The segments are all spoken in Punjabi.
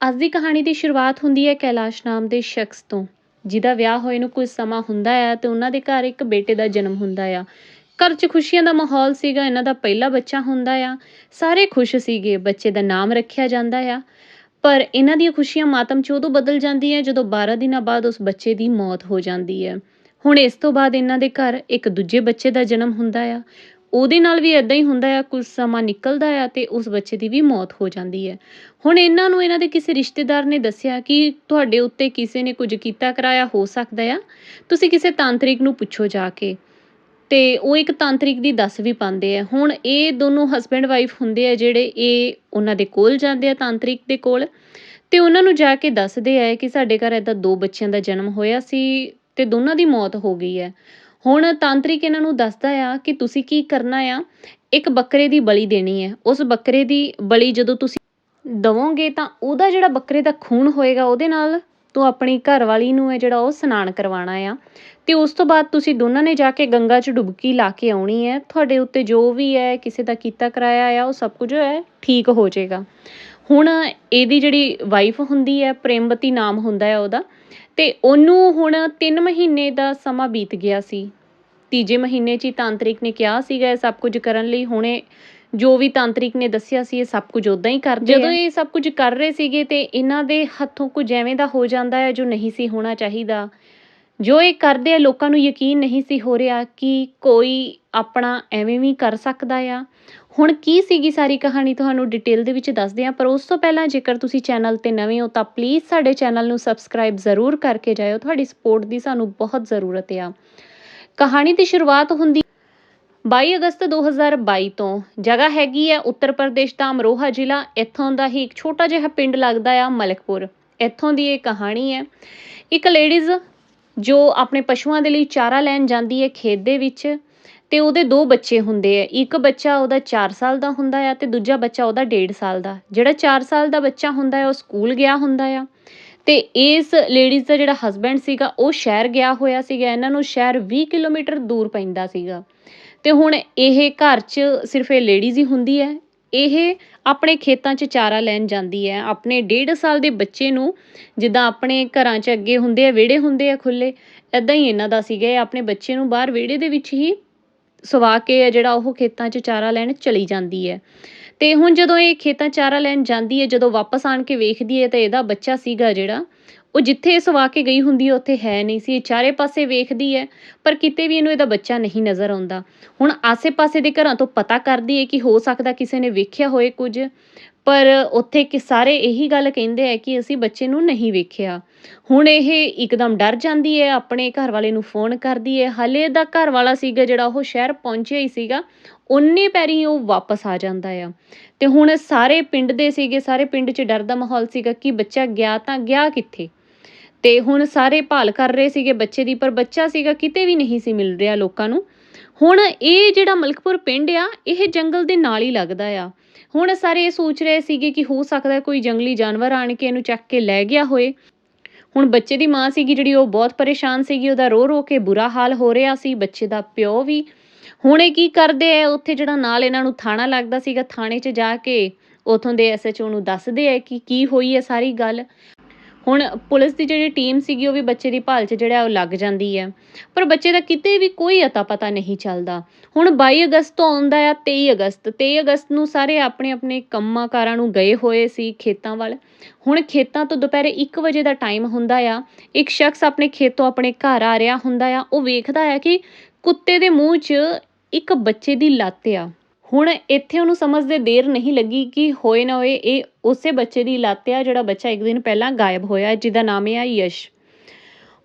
ਅੱਜ ਦੀ ਕਹਾਣੀ ਦੀ ਸ਼ੁਰੂਆਤ ਹੁੰਦੀ ਹੈ ਕੈਲਾਸ਼ ਨਾਮ ਦੇ ਸ਼ਖਸ ਤੋਂ, ਜਿਹਦਾ ਵਿਆਹ ਹੋਏ ਨੂੰ ਕੁਝ ਸਮਾਂ ਹੁੰਦਾ ਆ ਤੇ ਉਹਨਾਂ ਦੇ ਘਰ ਇੱਕ ਬੇਟੇ ਦਾ ਜਨਮ ਹੁੰਦਾ ਆ। ਘਰ 'ਚ ਖੁਸ਼ੀਆਂ ਦਾ ਮਾਹੌਲ ਸੀਗਾ, ਇਹਨਾਂ ਦਾ ਪਹਿਲਾ ਬੱਚਾ ਹੁੰਦਾ ਆ। ਸਾਰੇ ਖੁਸ਼ ਸੀਗੇ, ਬੱਚੇ ਦਾ ਨਾਮ ਰੱਖਿਆ ਜਾਂਦਾ ਆ। ਪਰ ਇਹਨਾਂ ਦੀਆਂ ਖੁਸ਼ੀਆਂ ਮਾਤਮ 'ਚ ਉਦੋਂ ਬਦਲ ਜਾਂਦੀਆਂ ਜਦੋਂ 12 ਦਿਨਾਂ ਬਾਅਦ ਉਸ ਬੱਚੇ ਦੀ ਮੌਤ ਹੋ ਜਾਂਦੀ ਹੈ। ਹੁਣ ਇਸ ਤੋਂ ਬਾਅਦ ਇਹਨਾਂ ਦੇ ਘਰ ਇੱਕ ਦੂਜੇ ਬੱਚੇ ਦਾ ਜਨਮ ਹੁੰਦਾ ਆ। ਉਹਦੇ ਨਾਲ ਵੀ ਇਦਾਂ ਹੀ ਹੁੰਦਾ ਆ ਕੁਝ ਸਮਾਂ ਨਿਕਲਦਾ ਆ ਤੇ ਉਸ ਬੱਚੇ ਦੀ ਵੀ ਮੌਤ ਹੋ ਜਾਂਦੀ ਹੈ ਹੁਣ ਇਹਨਾਂ ਨੂੰ ਇਹਨਾਂ ਦੇ ਕਿਸੇ ਰਿਸ਼ਤੇਦਾਰ ਨੇ ਦੱਸਿਆ ਕਿ ਤੁਹਾਡੇ ਉੱਤੇ ਕਿਸੇ ਨੇ ਕੁਝ ਕੀਤਾ ਕਰਾਇਆ, ਹੋ ਸਕਦਾ ਆ। ਤੁਸੀਂ ਕਿਸੇ ਤਾਂਤਰਿਕ ਨੂੰ ਪੁੱਛੋ ਜਾ ਕੇ। ਤੇ ਉਹ ਇੱਕ ਤਾਂਤਰਿਕ ਦੀ ਦੱਸ ਵੀ ਪਾਉਂਦੇ ਆ। ਹੁਣ ਇਹ ਦੋਨੋਂ ਹਸਬੈਂਡ ਵਾਈਫ ਹੁੰਦੇ ਆ ਜਿਹੜੇ ਇਹ ਉਹਨਾਂ ਦੇ ਕੋਲ ਜਾਂਦੇ ਆ ਤਾਂਤਰਿਕ ਦੇ ਕੋਲ। ਤੇ ਉਹਨਾਂ ਨੂੰ ਜਾ ਕੇ ਦੱਸਦੇ ਆ ਕਿ ਸਾਡੇ ਘਰ ਏਦਾਂ ਦੋ ਬੱਚਿਆਂ ਦਾ ਜਨਮ ਹੋਇਆ ਸੀ ਤੇ ਦੋਨਾਂ ਦੀ ਮੌਤ ਹੋ ਗਈ ਹੈ ਹੁਣ ਤਾਂਤਰਿਕ ਇਹਨਾਂ ਨੂੰ ਦੱਸਦਾ ਆ ਕਿ ਤੁਸੀਂ ਕੀ ਕਰਨਾ ਆ, ਇੱਕ ਬੱਕਰੇ ਦੀ ਬਲੀ ਦੇਣੀ ਹੈ। ਉਸ ਬੱਕਰੇ ਦੀ ਬਲੀ ਜਦੋਂ ਤੁਸੀਂ ਦਵੋਗੇ ਤਾਂ ਉਹਦਾ ਜਿਹੜਾ ਬੱਕਰੇ ਦਾ ਖੂਨ ਹੋਏਗਾ, ਉਹਦੇ ਨਾਲ ਤੂੰ ਆਪਣੀ ਘਰਵਾਲੀ ਨੂੰ ਹੈ ਜਿਹੜਾ ਉਹ ਸਨਾਨ ਕਰਵਾਉਣਾ ਆ। ਤੇ ਉਸ ਤੋਂ ਬਾਅਦ ਤੁਸੀਂ ਦੋਨਾਂ ਨੇ ਜਾ ਕੇ ਗੰਗਾ 'ਚ ਡੁਬਕੀ ਲਾ ਕੇ ਆਉਣੀ ਹੈ। ਤੁਹਾਡੇ ਉੱਤੇ ਜੋ ਵੀ ਹੈ, ਕਿਸੇ ਦਾ ਕੀਤਾ ਕਰਾਇਆ ਆ, ਉਹ ਸਭ ਕੁਝ ਹੈ, ਠੀਕ ਹੋ ਜਾਏਗਾ। ਹੁਣ ਇਹਦੀ ਜਿਹੜੀ ਵਾਈਫ ਹੁੰਦੀ ਹੈ, ਪ੍ਰੇਮਵਤੀ ਨਾਮ ਹੁੰਦਾ ਹੈ ਉਹਦਾ, ਤੇ ਉਹਨੂੰ ਹੁਣ 3 ਮਹੀਨੇ ਦਾ ਸਮਾਂ ਬੀਤ ਗਿਆ ਸੀ। ਤੀਜੇ ਮਹੀਨੇ 'ਚ ਹੀ ਤਾਂਤਰਿਕ ਨੇ ਕਿਹਾ ਸੀਗਾ ਇਹ ਸਭ ਕੁਝ ਕਰਨ ਲਈ। ਹੁਣੇ ਜੋ ਵੀ ਤਾਂਤਰਿਕ ਨੇ ਦੱਸਿਆ ਸੀ ਇਹ ਸਭ ਕੁਝ ਉਦਾਂ ਹੀ ਕਰਦੇ ਜਦੋਂ ਇਹ ਸਭ ਕੁਝ ਕਰ ਰਹੇ ਸੀਗੇ ਤੇ ਇਹਨਾਂ ਦੇ ਹੱਥੋਂ ਕੁਝ ਐਵੇਂ ਦਾ ਹੋ ਜਾਂਦਾ ਹੈ ਜੋ ਨਹੀਂ ਸੀ ਹੋਣਾ ਚਾਹੀਦਾ। ਜੋ ਇਹ ਕਰਦੇ ਆ ਲੋਕਾਂ ਨੂੰ ਯਕੀਨ ਨਹੀਂ ਸੀ ਹੋ ਰਿਹਾ ਕਿ ਕੋਈ ਆਪਣਾ ਐਵੇਂ ਵੀ ਕਰ ਸਕਦਾ ਆ। ਹੁਣ ਕੀ ਸੀਗੀ ਸਾਰੀ ਕਹਾਣੀ ਤੁਹਾਨੂੰ ਡਿਟੇਲ ਦੇ ਵਿੱਚ ਦੱਸਦੇ ਆ ਪਰ ਉਸ ਤੋਂ ਪਹਿਲਾਂ ਜੇਕਰ ਤੁਸੀਂ ਚੈਨਲ ਤੇ ਨਵੇਂ ਹੋ ਤਾਂ ਪਲੀਜ਼ ਸਾਡੇ ਚੈਨਲ ਨੂੰ ਸਬਸਕ੍ਰਾਈਬ ਜ਼ਰੂਰ ਕਰਕੇ ਜਾਇਓ। ਤੁਹਾਡੀ ਸਪੋਰਟ ਦੀ ਸਾਨੂੰ ਬਹੁਤ ਜ਼ਰੂਰਤ ਆ। ਕਹਾਣੀ ਦੀ ਸ਼ੁਰੂਆਤ ਹੁੰਦੀ 22 ਅਗਸਤ 2022 ਤੋਂ। ਜਗ੍ਹਾ ਹੈਗੀ ਹੈ ਉੱਤਰ ਪ੍ਰਦੇਸ਼ ਦਾ ਅਮਰੋਹਾ ਜ਼ਿਲ੍ਹਾ। ਇੱਥੋਂ ਦਾ ਹੀ ਇੱਕ ਛੋਟਾ ਜਿਹਾ ਪਿੰਡ ਲੱਗਦਾ ਆ ਮਲਕਪੁਰ। ਇੱਥੋਂ ਦੀ ਇਹ ਕਹਾਣੀ ਹੈ। ਇੱਕ ਲੇਡੀਜ਼ ਜੋ ਆਪਣੇ ਪਸ਼ੂਆਂ ਦੇ ਲਈ ਚਾਰਾ ਲੈਣ ਜਾਂਦੀ ਹੈ ਖੇਤ ਦੇ ਵਿੱਚ ਤੇ ਉਹਦੇ ਦੋ ਬੱਚੇ ਹੁੰਦੇ ਆ। ਇੱਕ ਬੱਚਾ ਉਹਦਾ 4 ਸਾਲ ਦਾ ਹੁੰਦਾ ਆ ਤੇ ਦੂਜਾ ਬੱਚਾ ਉਹਦਾ 1.5 ਸਾਲ ਦਾ। ਜਿਹੜਾ 4 ਸਾਲ ਦਾ ਬੱਚਾ ਹੁੰਦਾ ਹੈ ਉਹ ਸਕੂਲ ਗਿਆ ਹੁੰਦਾ ਆ। ਤੇ ਇਸ ਲੇਡੀਜ਼ ਦਾ ਜਿਹੜਾ ਹਸਬੈਂਡ ਸੀਗਾ, ਉਹ ਸ਼ਹਿਰ ਗਿਆ ਹੋਇਆ ਸੀਗਾ। ਇਹਨਾਂ ਨੂੰ ਸ਼ਹਿਰ 20 ਕਿਲੋਮੀਟਰ ਦੂਰ ਪੈਂਦਾ ਸੀਗਾ। ਤੇ ਹੁਣ ਇਹ ਘਰ 'ਚ ਸਿਰਫ ਇਹ ਲੇਡੀਜ਼ ਹੀ ਹੁੰਦੀ ਹੈ। ਇਹ ਆਪਣੇ ਖੇਤਾਂ 'ਚ ਚਾਰਾ ਲੈਣ ਜਾਂਦੀ ਹੈ। ਆਪਣੇ ਡੇਢ ਸਾਲ ਦੇ ਬੱਚੇ ਨੂੰ ਜਿੱਦਾਂ ਆਪਣੇ ਘਰਾਂ 'ਚ ਅੱਗੇ ਹੁੰਦੇ ਆ, ਵਿਹੜੇ ਹੁੰਦੇ ਆ ਖੁੱਲੇ ਐਦਾਂ ਹੀ ਇਹਨਾਂ ਦਾ ਸੀਗਾ। ਇਹ ਆਪਣੇ ਬੱਚੇ ਨੂੰ ਬਾਹਰ ਵਿਹੜੇ ਦੇ ਵਿੱਚ ਹੀ ਸਵਾ ਕੇ ਜਿਹੜਾ ਉਹ ਖੇਤਾਂ 'ਚ ਚਾਰਾ ਲੈਣ ਚਲੀ ਜਾਂਦੀ ਹੈ। ਤੇ ਹੁਣ ਜਦੋਂ ਇਹ ਖੇਤਾਂ ਚਾਰਾ ਲੈਣ ਜਾਂਦੀ ਹੈ, ਜਦੋਂ ਵਾਪਸ ਆਣ ਕੇ ਵੇਖਦੀ ਹੈ ਤਾਂ ਇਹਦਾ ਬੱਚਾ ਸੀਗਾ ਜਿਹੜਾ, ਉਹ ਜਿੱਥੇ ਸਵਾ ਕੇ ਗਈ ਹੁੰਦੀ ਹੈ, ਉੱਥੇ ਹੈ ਨਹੀਂ ਸੀ। ਇਹ ਚਾਰੇ ਪਾਸੇ ਵੇਖਦੀ ਹੈ, ਪਰ ਕਿਤੇ ਵੀ ਇਹਨੂੰ ਇਹਦਾ ਬੱਚਾ ਨਹੀਂ ਨਜ਼ਰ ਆਉਂਦਾ। ਹੁਣ ਆਸੇ-ਪਾਸੇ ਦੇ ਘਰਾਂ ਤੋਂ ਪਤਾ ਕਰਦੀ ਹੈ ਕਿ ਹੋ ਸਕਦਾ ਕਿਸੇ ਨੇ ਵੇਖਿਆ ਹੋਏ ਕੁਝ। ਪਰ ਉੱਥੇ ਕਿ ਸਾਰੇ ਇਹੀ ਗੱਲ ਕਹਿੰਦੇ ਆ ਕਿ ਅਸੀਂ ਬੱਚੇ ਨੂੰ ਨਹੀਂ ਵੇਖਿਆ। ਹੁਣ ਇਹ ਇੱਕਦਮ ਡਰ ਜਾਂਦੀ ਹੈ, ਆਪਣੇ ਘਰ ਵਾਲੇ ਨੂੰ ਫੋਨ ਕਰਦੀ ਹੈ। ਹਲੇ ਦਾ ਘਰ ਵਾਲਾ ਸੀਗਾ ਜਿਹੜਾ ਉਹ ਸ਼ਹਿਰ ਪਹੁੰਚਿਆ ਹੀ ਸੀਗਾ ਉਨੇ ਪੈਰੀ ਉਹ ਵਾਪਸ ਆ ਜਾਂਦਾ ਆ। ਤੇ ਹੁਣ ਸਾਰੇ ਪਿੰਡ ਦੇ ਸੀਗੇ, ਸਾਰੇ ਪਿੰਡ 'ਚ ਡਰ ਦਾ ਮਾਹੌਲ ਸੀਗਾ ਕਿ ਬੱਚਾ ਗਿਆ ਤਾਂ ਗਿਆ ਕਿੱਥੇ? ਤੇ ਹੁਣ ਸਾਰੇ ਭਾਲ ਕਰ ਰਹੇ ਸੀਗੇ ਬੱਚੇ ਦੀ, ਪਰ ਬੱਚਾ ਸੀਗਾ ਕਿਤੇ ਵੀ ਨਹੀਂ ਸੀ ਮਿਲ ਰਿਹਾ ਲੋਕਾਂ ਨੂੰ। ਹੁਣ ਇਹ ਜਿਹੜਾ ਮਲਕਪੁਰ ਪਿੰਡ ਆ, ਇਹ ਜੰਗਲ ਦੇ ਨਾਲ ਹੀ ਲੱਗਦਾ ਆ। ਹੁਣ ਸਾਰੇ ਇਹ ਸੋਚ ਰਹੇ ਸੀਗੇ ਕਿ ਹੋ ਸਕਦਾ ਕੋਈ ਜੰਗਲੀ ਜਾਨਵਰ ਆਣ ਕੇ ਇਹਨੂੰ ਚੱਕ ਕੇ ਲੈ ਗਿਆ ਹੋਏ। ਹੁਣ ਬੱਚੇ ਦੀ ਮਾਂ ਸੀਗੀ ਜਿਹੜੀ, ਉਹ ਬਹੁਤ ਪਰੇਸ਼ਾਨ ਸੀਗੀ, ਉਹਦਾ ਰੋ ਰੋ ਕੇ ਬੁਰਾ ਹਾਲ ਹੋ ਰਿਹਾ ਸੀ, ਬੱਚੇ ਦਾ ਪਿਓ ਵੀ। ਹੁਣ ਇਹ ਕੀ ਕਰਦੇ ਆ ਉੱਥੇ ਜਿਹੜਾ ਨਾਲ ਇਹਨਾਂ ਨੂੰ ਥਾਣਾ ਲੱਗਦਾ ਸੀਗਾ, ਥਾਣੇ 'ਚ ਜਾ ਕੇ ਉਥੋਂ ਦੇ ਐਸਐਚਓ ਨੂੰ ਦੱਸਦੇ ਆ ਕਿ ਕੀ ਹੋਈ ਹੈ ਸਾਰੀ ਗੱਲ। ਹੁਣ ਪੁਲਿਸ ਦੀ ਜਿਹੜੀ ਟੀਮ ਸੀਗੀ, ਉਹ ਵੀ ਬੱਚੇ ਦੀ ਭਾਲ 'ਚ ਜਿਹੜਾ ਉਹ ਲੱਗ ਜਾਂਦੀ ਹੈ। ਪਰ ਬੱਚੇ ਦਾ ਕਿਤੇ ਵੀ ਕੋਈ ਅਤਾ ਪਤਾ ਨਹੀਂ ਚੱਲਦਾ। ਹੁਣ 22 ਅਗਸਤ ਤੋਂ ਆਉਂਦਾ ਆ 23 ਅਗਸਤ। 23 ਅਗਸਤ ਨੂੰ ਸਾਰੇ ਆਪਣੇ ਆਪਣੇ ਕੰਮਾਂ ਕਾਰਾਂ ਨੂੰ ਗਏ ਹੋਏ ਸੀ ਖੇਤਾਂ ਵੱਲ। ਹੁਣ ਖੇਤਾਂ ਤੋਂ ਦੁਪਹਿਰੇ 1 ਵਜੇ ਦਾ ਟਾਈਮ ਹੁੰਦਾ ਆ। ਇੱਕ ਸ਼ਖਸ ਆਪਣੇ ਖੇਤੋਂ ਆਪਣੇ ਘਰ ਆ ਰਿਹਾ ਹੁੰਦਾ ਆ। ਉਹ ਵੇਖਦਾ ਆ ਕਿ ਕੁੱਤੇ ਦੇ ਮੂੰਹ 'ਚ ਇੱਕ ਬੱਚੇ ਦੀ ਲੱਤ ਆ। ਹੁਣ ਇੱਥੇ ਉਹਨੂੰ ਸਮਝਦੇ ਦੇਰ ਨਹੀਂ ਲੱਗੀ ਕਿ ਹੋਏ ਨਾ ਹੋਏ ਇਹ ਉਸੇ ਬੱਚੇ ਦੀ ਲੱਤ ਆ, ਜਿਹੜਾ ਬੱਚਾ ਇੱਕ ਦਿਨ ਪਹਿਲਾਂ ਗਾਇਬ ਹੋਇਆ, ਜਿਹਦਾ ਨਾਮ ਆ ਯਸ਼।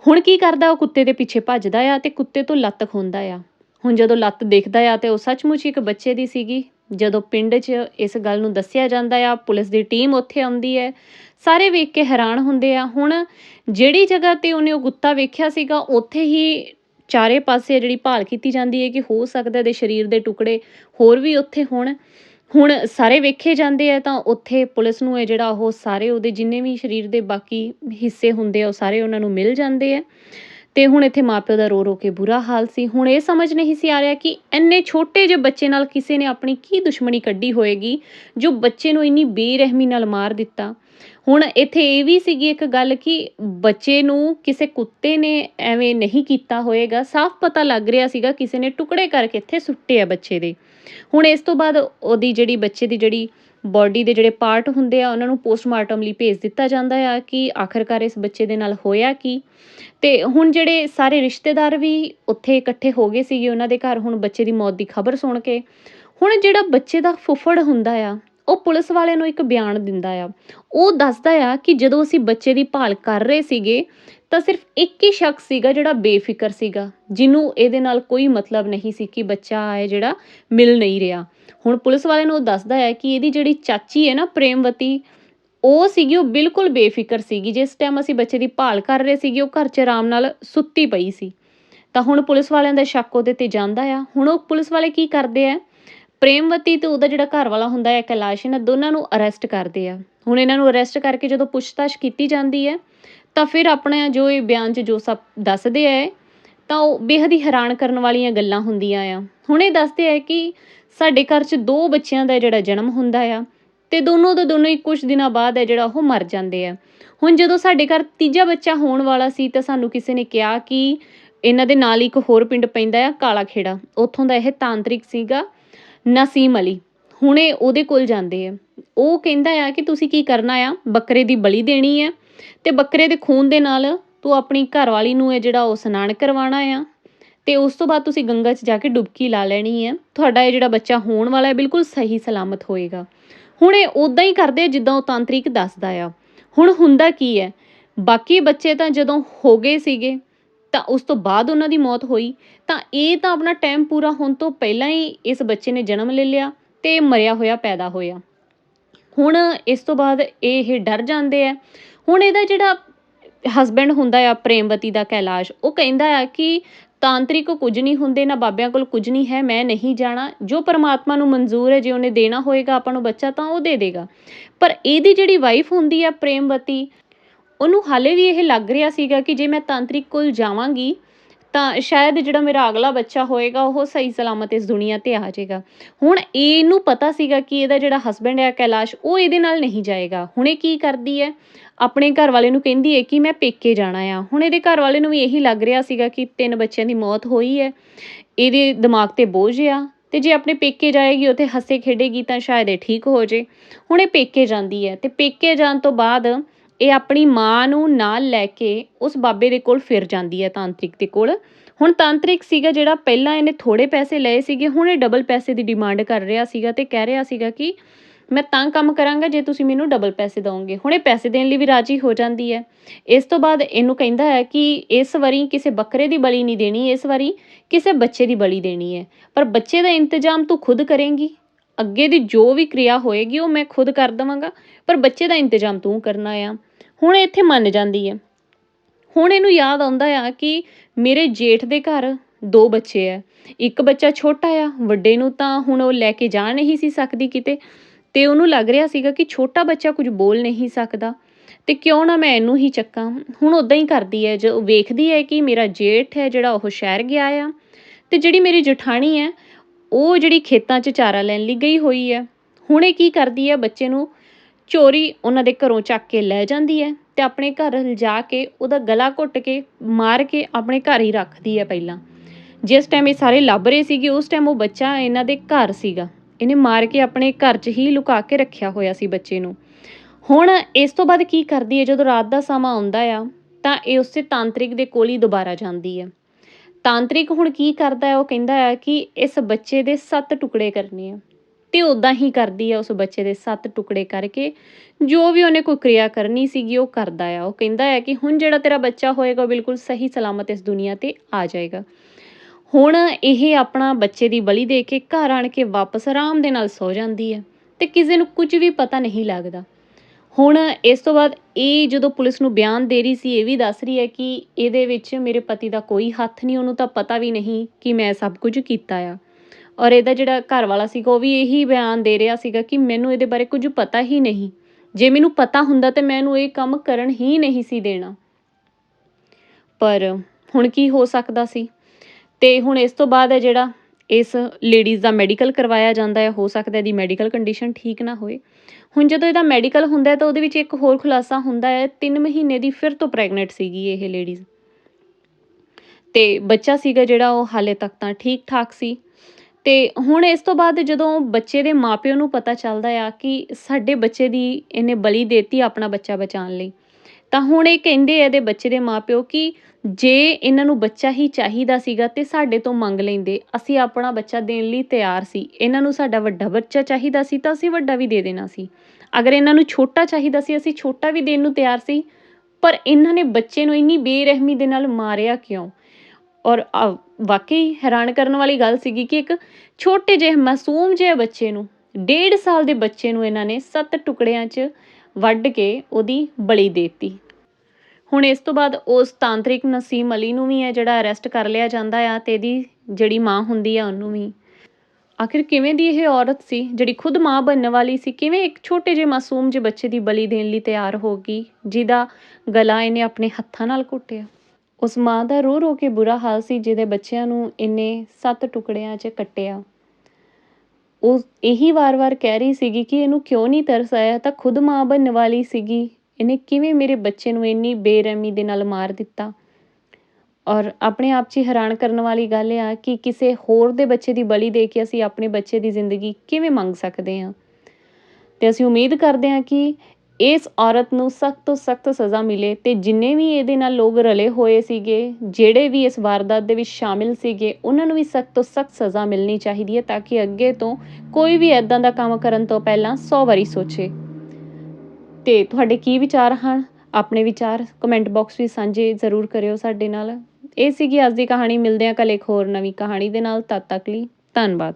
ਹੁਣ ਕੀ ਕਰਦਾ ਉਹ ਕੁੱਤੇ ਦੇ ਪਿੱਛੇ ਭੱਜਦਾ ਆ ਤੇ ਕੁੱਤੇ ਤੋਂ ਲੱਤ ਖੋਂਦਾ ਆ। ਹੁਣ ਜਦੋਂ ਲੱਤ ਦੇਖਦਾ ਆ ਤੇ ਉਹ ਸੱਚਮੁੱਚ ਇੱਕ ਬੱਚੇ ਦੀ ਸੀਗੀ। ਜਦੋਂ ਪਿੰਡ 'ਚ ਇਸ ਗੱਲ ਨੂੰ ਦੱਸਿਆ ਜਾਂਦਾ ਆ, ਪੁਲਿਸ ਦੀ ਟੀਮ ਉੱਥੇ ਆਉਂਦੀ ਹੈ, ਸਾਰੇ ਵੇਖ ਕੇ ਹੈਰਾਨ ਹੁੰਦੇ ਆ। ਹੁਣ ਜਿਹੜੀ ਜਗ੍ਹਾ ਤੇ ਉਹਨੇ ਉਹ ਕੁੱਤਾ ਵੇਖਿਆ ਸੀਗਾ, ਉੱਥੇ ਹੀ ਚਾਰੇ ਪਾਸੇ ਜਿਹੜੀ ਭਾਲ ਕੀਤੀ ਜਾਂਦੀ ਹੈ ਕਿ ਹੋ ਸਕਦਾ ਇਹਦੇ ਸਰੀਰ ਦੇ ਟੁਕੜੇ ਹੋਰ ਵੀ ਉੱਥੇ ਹੋਣ। ਹੁਣ ਸਾਰੇ ਵੇਖੇ ਜਾਂਦੇ ਆ ਤਾਂ ਉੱਥੇ ਪੁਲਿਸ ਨੂੰ ਇਹ ਜਿਹੜਾ ਉਹ ਸਾਰੇ ਉਹਦੇ ਜਿੰਨੇ ਵੀ ਸਰੀਰ ਦੇ ਬਾਕੀ ਹਿੱਸੇ ਹੁੰਦੇ ਆ, ਉਹ ਸਾਰੇ ਉਹਨਾਂ ਨੂੰ ਮਿਲ ਜਾਂਦੇ ਆ। ਤੇ ਹੁਣ ਇੱਥੇ ਮਾਪਿਓ ਦਾ ਰੋ ਰੋ ਕੇ ਬੁਰਾ ਹਾਲ ਸੀ। ਹੁਣ ਇਹ ਸਮਝ ਨਹੀਂ ਸੀ ਆ ਰਿਹਾ ਕਿ ਇੰਨੇ ਛੋਟੇ ਜਿਹੇ ਬੱਚੇ ਨਾਲ ਕਿਸੇ ਨੇ ਆਪਣੀ ਕੀ ਦੁਸ਼ਮਣੀ ਕੱਢੀ ਹੋਏਗੀ, ਜੋ ਬੱਚੇ ਨੂੰ ਇੰਨੀ ਬੇਰਹਿਮੀ ਨਾਲ ਮਾਰ ਦਿੱਤਾ। ਹੁਣ ਇੱਥੇ ਇਹ ਵੀ ਸੀਗੀ ਇੱਕ ਗੱਲ ਕਿ ਬੱਚੇ ਨੂੰ ਕਿਸੇ ਕੁੱਤੇ ਨੇ ਐਵੇਂ ਨਹੀਂ ਕੀਤਾ ਹੋਏਗਾ। ਸਾਫ਼ ਪਤਾ ਲੱਗ ਰਿਹਾ ਸੀਗਾ ਕਿਸੇ ਨੇ ਟੁਕੜੇ ਕਰਕੇ ਇੱਥੇ ਸੁੱਟੇ ਆ ਬੱਚੇ ਦੇ। ਹੁਣ ਇਸ ਤੋਂ ਬਾਅਦ ਉਹਦੀ ਜਿਹੜੀ ਬੱਚੇ ਦੀ ਜਿਹੜੀ ਬਾਡੀ ਦੇ ਜਿਹੜੇ ਪਾਰਟ ਹੁੰਦੇ ਆ, ਉਹਨਾਂ ਨੂੰ ਪੋਸਟਮਾਰਟਮ ਲਈ ਭੇਜ ਦਿੱਤਾ ਜਾਂਦਾ ਆ ਕਿ ਆਖਰਕਾਰ ਇਸ ਬੱਚੇ ਦੇ ਨਾਲ ਹੋਇਆ ਕੀ। ਤੇ ਹੁਣ ਜਿਹੜੇ ਸਾਰੇ ਰਿਸ਼ਤੇਦਾਰ ਵੀ ਉੱਥੇ ਇਕੱਠੇ ਹੋ ਗਏ ਸੀਗੇ ਉਹਨਾਂ ਦੇ ਘਰ, ਹੁਣ ਬੱਚੇ ਦੀ ਮੌਤ ਦੀ ਖਬਰ ਸੁਣ ਕੇ। ਹੁਣ ਜਿਹੜਾ ਬੱਚੇ ਦਾ ਫੁੱਫੜ ਹੁੰਦਾ ਆ ਉਹ ਪੁਲਿਸ ਵਾਲਿਆਂ ਨੂੰ ਇੱਕ ਬਿਆਨ ਦਿੰਦਾ ਆ। ਉਹ ਦੱਸਦਾ ਆ ਕਿ ਜਦੋਂ ਅਸੀਂ ਬੱਚੇ ਦੀ ਭਾਲ ਕਰ ਰਹੇ ਸੀਗੇ, ਤਾਂ ਸਿਰਫ ਇੱਕ ਹੀ ਸ਼ਖਸ ਸੀਗਾ ਜਿਹੜਾ ਬੇਫਿਕਰ ਸੀਗਾ, ਜਿਹਨੂੰ ਇਹਦੇ ਨਾਲ ਕੋਈ ਮਤਲਬ ਨਹੀਂ ਸੀ ਕਿ ਬੱਚਾ ਹੈ ਜਿਹੜਾ ਮਿਲ ਨਹੀਂ ਰਿਹਾ। ਹੁਣ ਪੁਲਿਸ ਵਾਲੇ ਨੂੰ ਉਹ ਦੱਸਦਾ ਹੈ ਕਿ ਇਹਦੀ ਜਿਹੜੀ ਚਾਚੀ ਹੈ ਨਾ, ਪ੍ਰੇਮਵਤੀ, ਉਹ ਸੀਗੀ, ਉਹ ਬਿਲਕੁਲ ਬੇਫਿਕਰ ਸੀਗੀ। ਜਿਸ ਟਾਈਮ ਅਸੀਂ ਬੱਚੇ ਦੀ ਭਾਲ ਕਰ ਰਹੇ ਸੀਗੇ, ਉਹ ਘਰ 'ਚ ਆਰਾਮ ਨਾਲ ਸੁੱਤੀ ਪਈ ਸੀ। ਤਾਂ ਹੁਣ ਪੁਲਿਸ ਵਾਲਿਆਂ ਦਾ ਸ਼ੱਕ ਉਹਦੇ ਤੇ ਜਾਂਦਾ ਆ। ਹੁਣ ਉਹ ਪੁਲਿਸ ਵਾਲੇ ਕੀ ਕਰਦੇ ਆ? ਪ੍ਰੇਮਵਤੀ ਤੇ ਉਹਦਾ ਜਿਹੜਾ ਘਰ ਵਾਲਾ ਹੁੰਦਾ ਹੈ, ਕੈਲਾਸ਼, ਇਹਨਾਂ ਦੋਨਾਂ ਨੂੰ ਅਰੈਸਟ ਕਰਦੇ ਆ। ਹੁਣ ਇਹਨਾਂ ਨੂੰ ਅਰੈਸਟ ਕਰਕੇ ਜਦੋਂ ਪੁੱਛਤਾਛ ਕੀਤੀ ਜਾਂਦੀ ਹੈ, ਤਾਂ ਫਿਰ ਆਪਣਾ ਜੋ ਇਹ ਬਿਆਨ 'ਚ ਜੋ ਸਭ ਦੱਸਦੇ ਆ ਤਾਂ ਉਹ ਬੇਹੱਦ ਹੀ ਹੈਰਾਨ ਕਰਨ ਵਾਲੀਆਂ ਗੱਲਾਂ ਹੁੰਦੀਆਂ ਆ। ਹੁਣ ਇਹ ਦੱਸਦੇ ਆ ਕਿ ਸਾਡੇ ਘਰ 'ਚ ਦੋ ਬੱਚਿਆਂ ਦਾ ਜਿਹੜਾ ਜਨਮ ਹੁੰਦਾ ਆ ਤੇ ਦੋਨੋਂ ਦੇ ਦੋਨੋਂ ਹੀ ਕੁਝ ਦਿਨਾਂ ਬਾਅਦ ਹੈ ਜਿਹੜਾ ਉਹ ਮਰ ਜਾਂਦੇ ਆ। ਹੁਣ ਜਦੋਂ ਸਾਡੇ ਘਰ ਤੀਜਾ ਬੱਚਾ ਹੋਣ ਵਾਲਾ ਸੀ, ਤਾਂ ਸਾਨੂੰ ਕਿਸੇ ਨੇ ਕਿਹਾ ਕਿ ਇਹਨਾਂ ਦੇ ਨਾਲ ਇੱਕ ਹੋਰ ਪਿੰਡ ਪੈਂਦਾ ਆ ਕਾਲਾ ਖੇੜਾ ਉੱਥੋਂ ਦਾ ਇਹ ਤਾਂਤਰਿਕ ਸੀਗਾ। ਨਸੀਮ ਅਲੀ। ਹੁਣੇ ਉਹਦੇ ਕੋਲ ਜਾਂਦੇ ਆ। ਉਹ ਕਹਿੰਦਾ ਆ ਕਿ ਤੁਸੀਂ ਕੀ ਕਰਨਾ ਆ? ਬੱਕਰੇ ਦੀ ਬਲੀ ਦੇਣੀ ਹੈ ਤੇ ਬੱਕਰੇ ਦੇ ਖੂਨ ਦੇ ਨਾਲ ਤੂੰ ਆਪਣੀ ਘਰਵਾਲੀ ਨੂੰ ਇਹ ਜਿਹੜਾ ਉਹ ਸਨਾਨ ਕਰਵਾਉਣਾ ਆ। ਤੇ ਉਸ ਤੋਂ ਬਾਅਦ ਤੁਸੀਂ ਗੰਗਾ 'ਚ ਜਾ ਕੇ ਡੁਬਕੀ ਲਾ ਲੈਣੀ ਹੈ ਤੁਹਾਡਾ ਇਹ ਜਿਹੜਾ ਬੱਚਾ ਹੋਣ ਵਾਲਾ ਹੈ, ਬਿਲਕੁਲ ਸਹੀ ਸਲਾਮਤ ਹੋਏਗਾ। ਹੁਣ ਇਹ ਉਦਾਂ ਹੀ ਕਰਦੇ ਆ ਜਿੱਦਾਂ ਉਹ ਤਾਂਤਰਿਕ ਦੱਸਦਾ ਆ। ਹੁਣ ਹੁੰਦਾ ਕੀ ਹੈ? ਬਾਕੀ ਬੱਚੇ ਤਾਂ ਜਦੋਂ ਹੋ ਗਏ ਸੀਗੇ ਤਾਂ ਉਸ ਤੋਂ ਬਾਅਦ ਉਹਨਾਂ ਦੀ ਮੌਤ ਹੋਈ। ਤਾਂ ਇਹ ਤਾਂ ਆਪਣਾ ਟਾਈਮ ਪੂਰਾ ਹੋਣ ਤੋਂ ਪਹਿਲਾਂ ਹੀ ਇਸ ਬੱਚੇ ਨੇ ਜਨਮ ਲੈ ਲਿਆ ਤੇ ਮਰਿਆ ਹੋਇਆ, ਪੈਦਾ ਹੋਇਆ। ਹੁਣ ਇਸ ਤੋਂ ਬਾਅਦ ਇਹ ਡਰ ਜਾਂਦੇ ਆ। ਹੁਣ ਇਹਦਾ ਜਿਹੜਾ ਹਸਬੈਂਡ ਹੁੰਦਾ ਆ, ਪ੍ਰੇਮਵਤੀ ਦਾ ਕੈਲਾਸ਼, ਉਹ ਕਹਿੰਦਾ ਆ ਕਿ ਤਾਂਤਰਿਕ ਕੁਝ ਨਹੀਂ ਹੁੰਦੇ, ਨਾ ਬਾਬਿਆਂ ਕੋਲ ਕੁਝ ਨਹੀਂ ਹੈ, ਮੈਂ ਨਹੀਂ ਜਾਣਾ। ਜੋ ਪਰਮਾਤਮਾ ਨੂੰ ਮਨਜ਼ੂਰ ਹੈ, ਜੇ ਉਹਨੇ ਦੇਣਾ ਹੋਏਗਾ ਆਪਾਂ ਨੂੰ ਬੱਚਾ, ਤਾਂ ਉਹ ਦੇ ਦੇਗਾ। ਪਰ ਇਹਦੀ ਜਿਹੜੀ ਵਾਈਫ ਹੁੰਦੀ ਆ, ਪ੍ਰੇਮਵਤੀ ਉਹਨੂੰ ਹਾਲੇ ਵੀ ਇਹ ਲੱਗ ਰਿਹਾ ਸੀਗਾ ਕਿ ਜੇ ਮੈਂ ਤਾਂਤਰਿਕ ਕੋਲ ਜਾਵਾਂਗੀ, ਤਾਂ ਸ਼ਾਇਦ ਜਿਹੜਾ ਮੇਰਾ ਅਗਲਾ ਬੱਚਾ ਹੋਏਗਾ, ਉਹ ਸਹੀ ਸਲਾਮਤ ਇਸ ਦੁਨੀਆ ਤੇ ਆ ਜਾਏਗਾ। ਹੁਣ ਇਹਨੂੰ ਪਤਾ ਸੀਗਾ ਕਿ ਇਹਦਾ ਜਿਹੜਾ ਹਸਬੈਂਡ ਹੈ, ਕੈਲਾਸ਼, ਉਹ ਇਹਦੇ ਨਾਲ ਨਹੀਂ ਜਾਏਗਾ। ਹੁਣ ਇਹ ਕੀ ਕਰਦੀ ਹੈ? ਆਪਣੇ ਘਰ ਵਾਲੇ ਨੂੰ ਕਹਿੰਦੀ ਹੈ ਕਿ ਮੈਂ ਪੇਕੇ ਜਾਣਾ ਆ। ਹੁਣ ਇਹਦੇ ਘਰ ਵਾਲੇ ਨੂੰ ਵੀ ਇਹੀ ਲੱਗ ਰਿਹਾ ਸੀਗਾ ਕਿ ਤਿੰਨ ਬੱਚਿਆਂ ਦੀ ਮੌਤ ਹੋਈ ਹੈ। ਇਹਦੇ ਦਿਮਾਗ ਤੇ ਬੋਝ ਆ ਤੇ ਜੇ ਆਪਣੇ ਪੇਕੇ ਜਾਏਗੀ, ਉੱਥੇ ਹੱਸੇ ਖੇਡੇਗੀ, ਤਾਂ ਸ਼ਾਇਦ ਇਹ ਠੀਕ ਹੋ ਜੇ। ਹੁਣ ਇਹ ਪੇਕੇ ਜਾਂਦੀ ਹੈ ਤੇ ਪੇਕੇ ਜਾਣ ਤੋਂ ਬਾਅਦ ਇਹ ਆਪਣੀ ਮਾਂ ਨੂੰ ਨਾਲ ਲੈ ਕੇ ਉਸ ਬਾਬੇ ਦੇ ਕੋਲ ਫਿਰ ਜਾਂਦੀ ਹੈ ਤਾਂਤਰਿਕ ਦੇ ਕੋਲ। ਹੁਣ ਤਾਂਤਰਿਕ ਸੀਗਾ ਜਿਹੜਾ ਪਹਿਲਾਂ ਇਹਨੇ ਥੋੜੇ ਪੈਸੇ ਲਏ ਸੀਗੇ, ਹੁਣ ਇਹ ਡਬਲ ਪੈਸੇ ਦੀ ਡਿਮਾਂਡ ਕਰ ਰਿਹਾ ਸੀਗਾ ਤੇ ਕਹਿ ਰਿਹਾ ਸੀਗਾ ਕਿ ਮੈਂ ਤਾਂ ਕੰਮ ਕਰਾਂਗਾ ਜੇ ਤੁਸੀਂ ਮੈਨੂੰ ਡਬਲ ਪੈਸੇ ਦਿਓਗੇ ਹੁਣ ਇਹ ਪੈਸੇ ਦੇਣ ਲਈ ਵੀ ਰਾਜੀ ਹੋ ਜਾਂਦੀ ਹੈ। ਇਸ ਤੋਂ ਬਾਅਦ ਇਹਨੂੰ ਕਹਿੰਦਾ ਹੈ ਕਿ ਇਸ ਵਾਰੀ ਕਿਸੇ ਬੱਕਰੇ ਦੀ ਬਲੀ ਨਹੀਂ ਦੇਣੀ, ਇਸ ਵਾਰੀ ਕਿਸੇ ਬੱਚੇ ਦੀ ਬਲੀ ਦੇਣੀ ਹੈ। ਪਰ ਬੱਚੇ ਦਾ ਇੰਤਜ਼ਾਮ ਤੂੰ ਖੁਦ ਕਰੇਂਗੀ। ਅੱਗੇ ਦੀ ਜੋ ਵੀ ਕਿਰਿਆ ਹੋਏਗੀ, ਉਹ ਮੈਂ ਖੁਦ ਕਰ ਦਵਾਂਗਾ। ਪਰ ਬੱਚੇ ਦਾ ਇੰਤਜ਼ਾਮ ਤੂੰ ਕਰਨਾ ਆ। ਹੁਣ ਇੱਥੇ ਮੰਨ ਜਾਂਦੀ ਹੈ ਹੁਣ ਇਹਨੂੰ ਯਾਦ ਆਉਂਦਾ ਆ ਕਿ ਮੇਰੇ ਜੇਠ ਦੇ ਘਰ ਦੋ ਬੱਚੇ ਆ। ਇੱਕ ਬੱਚਾ ਛੋਟਾ ਆ, ਵੱਡੇ ਨੂੰ ਤਾਂ ਹੁਣ ਉਹ ਲੈ ਕੇ ਜਾ ਨਹੀਂ ਸੀ ਸਕਦੀ ਕਿਤੇ। ਤੇ ਉਹਨੂੰ ਲੱਗ ਰਿਹਾ ਸੀਗਾ ਕਿ ਛੋਟਾ ਬੱਚਾ ਕੁਝ ਬੋਲ ਨਹੀਂ ਸਕਦਾ। ਤੇ ਕਿਉਂ ਨਾ ਮੈਂ ਇਹਨੂੰ ਹੀ ਚੱਕਾਂ। ਹੁਣ ਉਦਾਂ ਹੀ ਕਰਦੀ ਹੈ ਜੋ, ਵੇਖਦੀ ਹੈ ਕਿ ਮੇਰਾ ਜੇਠ ਹੈ ਜਿਹੜਾ ਉਹ ਸ਼ਹਿਰ ਗਿਆ ਆ। ਤੇ ਜਿਹੜੀ ਮੇਰੀ ਜਠਾਣੀ ਹੈ ਉਹ ਜਿਹੜੀ ਖੇਤਾਂ 'ਚ ਚਾਰਾ ਲੈਣ ਲਈ ਗਈ ਹੋਈ ਹੈ, ਹੁਣ ਇਹ ਕੀ ਕਰਦੀ ਹੈ? ਬੱਚੇ ਨੂੰ ਚੋਰੀ ਉਹਨਾਂ ਦੇ ਘਰੋਂ ਚੱਕ ਕੇ ਲੈ ਜਾਂਦੀ ਹੈ ਤੇ ਆਪਣੇ ਘਰ ਲਿਜਾ ਕੇ ਉਹਦਾ ਗਲਾ ਘੁੱਟ ਕੇ ਮਾਰ ਕੇ ਆਪਣੇ ਘਰ ਹੀ ਰੱਖਦੀ ਹੈ ਪਹਿਲਾਂ। ਜਿਸ ਟਾਈਮ ਇਹ ਸਾਰੇ ਲੱਭ ਰਹੇ ਸੀਗੇ, ਉਸ ਟਾਈਮ ਉਹ ਬੱਚਾ ਇਹਨਾਂ ਦੇ ਘਰ ਸੀਗਾ। ਇਹਨੇ ਮਾਰ ਕੇ ਆਪਣੇ ਘਰ 'ਚ ਹੀ ਲੁਕਾ ਕੇ ਰੱਖਿਆ ਹੋਇਆ ਸੀ ਬੱਚੇ ਨੂੰ। ਹੁਣ ਇਸ ਤੋਂ ਬਾਅਦ ਕੀ ਕਰਦੀ ਹੈ? ਜਦੋਂ ਰਾਤ ਦਾ ਸਮਾਂ ਆਉਂਦਾ ਆ, ਤਾਂ ਇਹ ਉਸੇ ਤਾਂਤਰਿਕ ਦੇ ਕੋਲ ਹੀ ਦੁਬਾਰਾ ਜਾਂਦੀ ਹੈ। ਤਾਂਤਰਿਕ ਹੁਣ ਕੀ ਕਰਦਾ ਹੈ, ਉਹ ਕਹਿੰਦਾ ਹੈ ਕਿ ਇਸ ਬੱਚੇ ਦੇ ਸੱਤ ਟੁਕੜੇ ਕਰਨੇ ਆ ਤੇ ਉਦਾਂ ਹੀ ਕਰਦੀ ਹੈ ਉਸ ਬੱਚੇ ਦੇ ਸੱਤ ਟੁਕੜੇ ਕਰਕੇ, ਜੋ ਵੀ ਉਹਨੇ ਕੋਈ ਕਿਰਿਆ ਕਰਨੀ ਸੀਗੀ ਉਹ ਕਰਦਾ ਆ। ਉਹ ਕਹਿੰਦਾ ਹੈ ਕਿ ਹੁਣ ਜਿਹੜਾ ਤੇਰਾ ਬੱਚਾ ਹੋਏਗਾ, ਉਹ ਬਿਲਕੁਲ ਸਹੀ ਸਲਾਮਤ ਇਸ ਦੁਨੀਆ ਤੇ ਆ ਜਾਏਗਾ। ਹੁਣ ਇਹ ਆਪਣਾ ਬੱਚੇ ਦੀ ਬਲੀ ਦੇ ਕੇ ਘਰ ਆਣ ਕੇ ਵਾਪਸ ਆਰਾਮ ਦੇ ਨਾਲ ਸੌ ਜਾਂਦੀ ਹੈ ਤੇ ਕਿਸੇ ਨੂੰ ਕੁਝ ਵੀ ਪਤਾ ਨਹੀਂ ਲੱਗਦਾ। ਹੁਣ ਇਸ ਤੋਂ ਬਾਅਦ ਇਹ ਜਦੋਂ ਪੁਲਿਸ ਨੂੰ ਬਿਆਨ ਦੇ ਰਹੀ ਸੀ, ਇਹ ਵੀ ਦੱਸ ਰਹੀ ਹੈ ਕਿ ਇਹਦੇ ਵਿੱਚ ਮੇਰੇ ਪਤੀ ਦਾ ਕੋਈ ਹੱਥ ਨਹੀਂ, ਉਹਨੂੰ ਤਾਂ ਪਤਾ ਵੀ ਨਹੀਂ ਕਿ ਮੈਂ ਸਭ ਕੁਝ ਕੀਤਾ ਆ। ਔਰ ਇਹਦਾ ਜਿਹੜਾ ਘਰ ਵਾਲਾ ਸੀਗਾ, ਉਹ ਵੀ ਇਹੀ ਬਿਆਨ ਦੇ ਰਿਹਾ ਸੀਗਾ ਕਿ ਮੈਨੂੰ ਇਹਦੇ ਬਾਰੇ ਕੁਝ ਪਤਾ ਹੀ ਨਹੀਂ। ਜੇ ਮੈਨੂੰ ਪਤਾ ਹੁੰਦਾ ਤੇ ਮੈਂ ਇਹਨੂੰ ਇਹ ਕੰਮ ਕਰਨ ਹੀ ਨਹੀਂ ਸੀ ਦੇਣਾ। ਪਰ ਹੁਣ ਕੀ ਹੋ ਸਕਦਾ ਸੀ? ਤੇ ਹੁਣ ਇਸ ਤੋਂ ਬਾਅਦ ਹੈ ਜਿਹੜਾ ਇਸ ਲੇਡੀਜ਼ ਦਾ ਮੈਡੀਕਲ ਕਰਵਾਇਆ ਜਾਂਦਾ ਹੈ, ਹੋ ਸਕਦਾ ਇਹਦੀ ਮੈਡੀਕਲ ਕੰਡੀਸ਼ਨ ਠੀਕ ਨਾ ਹੋਏ। ਹੁਣ ਜਦੋਂ ਇਹਦਾ ਮੈਡੀਕਲ ਹੁੰਦਾ ਤਾਂ ਉਹਦੇ ਵਿੱਚ ਇੱਕ ਹੋਰ ਖੁਲਾਸਾ ਹੁੰਦਾ ਹੈ 3 ਮਹੀਨੇ ਦੀ ਫਿਰ ਤੋਂ ਪ੍ਰੈਗਨੈਂਟ ਸੀਗੀ ਇਹ ਲੇਡੀਜ਼ ਤੇ ਬੱਚਾ ਸੀਗਾ ਜਿਹੜਾ, ਉਹ ਹਾਲੇ ਤੱਕ ਤਾਂ ਠੀਕ ਠਾਕ ਸੀ। ਤੇ ਹੁਣ ਇਸ ਤੋਂ ਬਾਅਦ ਜਦੋਂ ਬੱਚੇ ਦੇ ਮਾਪਿਓ ਨੂੰ ਪਤਾ ਚੱਲਦਾ ਆ ਕਿ ਸਾਡੇ ਬੱਚੇ ਦੀ ਇਹਨੇ ਬਲੀ ਦੇਤੀ ਆਪਣਾ ਬੱਚਾ ਬਚਾਉਣ ਲਈ ਤਾਂ ਹੁਣ ਇਹ ਕਹਿੰਦੇ ਇਹਦੇ ਬੱਚੇ ਦੇ ਮਾਪਿਓ ਕਿ ਜੇ ਇਹਨਾਂ ਨੂੰ ਬੱਚਾ ਹੀ ਚਾਹੀਦਾ ਸੀਗਾ ਤੇ ਸਾਡੇ ਤੋਂ ਮੰਗ ਲੈਂਦੇ, ਅਸੀਂ ਆਪਣਾ ਬੱਚਾ ਦੇਣ ਲਈ ਤਿਆਰ ਸੀ। ਇਹਨਾਂ ਨੂੰ ਸਾਡਾ ਵੱਡਾ ਬੱਚਾ ਚਾਹੀਦਾ ਸੀ ਤਾਂ ਅਸੀਂ ਵੱਡਾ ਵੀ ਦੇ ਦੇਣਾ ਸੀ। ਅਗਰ ਇਹਨਾਂ ਨੂੰ ਛੋਟਾ ਚਾਹੀਦਾ ਸੀ, ਅਸੀਂ ਛੋਟਾ ਵੀ ਦੇਣ ਨੂੰ ਤਿਆਰ ਸੀ, ਪਰ ਇਹਨਾਂ ਨੇ ਬੱਚੇ ਨੂੰ ਇੰਨੀ ਬੇਰਹਿਮੀ ਦੇ ਨਾਲ ਮਾਰਿਆ ਕਿਉਂ? ਔਰ ਵਾਕਈ ਹੈਰਾਨ ਕਰਨ ਵਾਲੀ ਗੱਲ ਸੀਗੀ ਕਿ ਇੱਕ ਛੋਟੇ ਜਿਹੇ ਮਾਸੂਮ ਜਿਹੇ ਬੱਚੇ ਨੂੰ, ਡੇਢ ਸਾਲ ਦੇ ਬੱਚੇ ਨੂੰ ਇਹਨਾਂ ਨੇ ਸੱਤ ਟੁਕੜਿਆਂ 'ਚ ਵੱਢ ਕੇ ਉਹਦੀ ਬਲੀ ਦੇਤੀ। ਹੁਣ ਇਸ ਤੋਂ ਬਾਅਦ ਉਸ ਤਾਂਤਰਿਕ ਨਸੀਮ ਅਲੀ ਨੂੰ ਵੀ ਹੈ ਜਿਹੜਾ ਅਰੈਸਟ ਕਰ ਲਿਆ ਜਾਂਦਾ ਆ ਤੇ ਇਹਦੀ ਜਿਹੜੀ ਮਾਂ ਹੁੰਦੀ ਆ ਉਹਨੂੰ ਵੀ। ਆਖਿਰ ਕਿਵੇਂ ਦੀ ਇਹ ਔਰਤ ਸੀ? ਜਿਹੜੀ ਖੁਦ ਮਾਂ ਬਣਨ ਵਾਲੀ ਸੀ, ਕਿਵੇਂ ਇੱਕ ਛੋਟੇ ਜਿਹੇ ਮਾਸੂਮ ਜਿਹੇ ਬੱਚੇ ਦੀ ਬਲੀ ਦੇਣ ਲਈ ਤਿਆਰ ਹੋ ਗਈ, ਜਿਹਦਾ ਗਲਾ ਇਹਨੇ ਆਪਣੇ ਹੱਥਾਂ ਨਾਲ ਘੁੱਟਿਆ। ਉਸ ਮਾਂ ਦਾ ਰੋ ਰੋ ਕੇ ਬੁਰਾ ਹਾਲ ਸੀ, ਜਿਹਦੇ ਬੱਚਿਆਂ ਨੂੰ ਇਹਨੇ ਸੱਤ ਟੁਕੜਿਆਂ 'ਚ ਕੱਟਿਆ। ਉਹ ਇਹੀ ਵਾਰ-ਵਾਰ ਕਹਿ ਰਹੀ ਸੀਗੀ ਕਿ ਇਹਨੂੰ ਕਿਉਂ ਨਹੀਂ ਤਰਸ ਆਇਆ? ਤਾਂ ਖੁਦ ਮਾਂ ਬਣਨ ਵਾਲੀ ਸੀਗੀ। ਇਹਨੇ ਕਿਵੇਂ ਮੇਰੇ ਬੱਚੇ ਨੂੰ ਇੰਨੀ ਬੇਰਹਿਮੀ ਦੇ ਨਾਲ ਮਾਰ ਦਿੱਤਾ? ਔਰ ਆਪਣੇ ਆਪ 'ਚ ਹੈਰਾਨ ਕਰਨ ਵਾਲੀ ਗੱਲ ਆ ਕਿ ਕਿਸੇ ਹੋਰ ਦੇ ਬੱਚੇ ਦੀ ਬਲੀ ਦੇ ਕੇ ਅਸੀਂ ਆਪਣੇ ਬੱਚੇ ਦੀ ਜ਼ਿੰਦਗੀ ਕਿਵੇਂ ਮੰਗ ਸਕਦੇ ਹਾਂ? ਤੇ ਅਸੀਂ ਉਮੀਦ ਕਰਦੇ ਹਾਂ ਕਿ ਇਸ ਔਰਤ ਨੂੰ ਸਖਤ ਤੋਂ ਸਖਤ ਸਜ਼ਾ ਮਿਲੇ ਅਤੇ ਜਿੰਨੇ ਵੀ ਇਹਦੇ ਨਾਲ ਲੋਕ ਰਲੇ ਹੋਏ ਸੀਗੇ, ਜਿਹੜੇ ਵੀ ਇਸ ਵਾਰਦਾਤ ਦੇ ਵਿੱਚ ਸ਼ਾਮਿਲ ਸੀਗੇ, ਉਹਨਾਂ ਨੂੰ ਵੀ ਸਖਤ ਤੋਂ ਸਖਤ ਸਜ਼ਾ ਮਿਲਣੀ ਚਾਹੀਦੀ ਹੈ ਤਾਂ ਕਿ ਅੱਗੇ ਤੋਂ ਕੋਈ ਵੀ ਐਦਾਂ ਦਾ ਕੰਮ ਕਰਨ ਤੋਂ ਪਹਿਲਾਂ 100 ਵਾਰੀ ਸੋਚੇ। ਤੇ ਤੁਹਾਡੇ ਕੀ ਵਿਚਾਰ ਹਨ? ਆਪਣੇ ਵਿਚਾਰ ਕਮੈਂਟ ਬਾਕਸ ਵਿੱਚ ਸਾਂਝੇ ਜ਼ਰੂਰ ਕਰਿਓ ਸਾਡੇ ਨਾਲ। ਇਹ ਸੀਗੀ ਅੱਜ ਦੀ ਕਹਾਣੀ। ਮਿਲਦੇ ਹਾਂ ਕੱਲ ਇੱਕ ਹੋਰ ਨਵੀਂ ਕਹਾਣੀ ਦੇ ਨਾਲ। ਤਦ ਤੱਕ ਲਈ ਧੰਨਵਾਦ।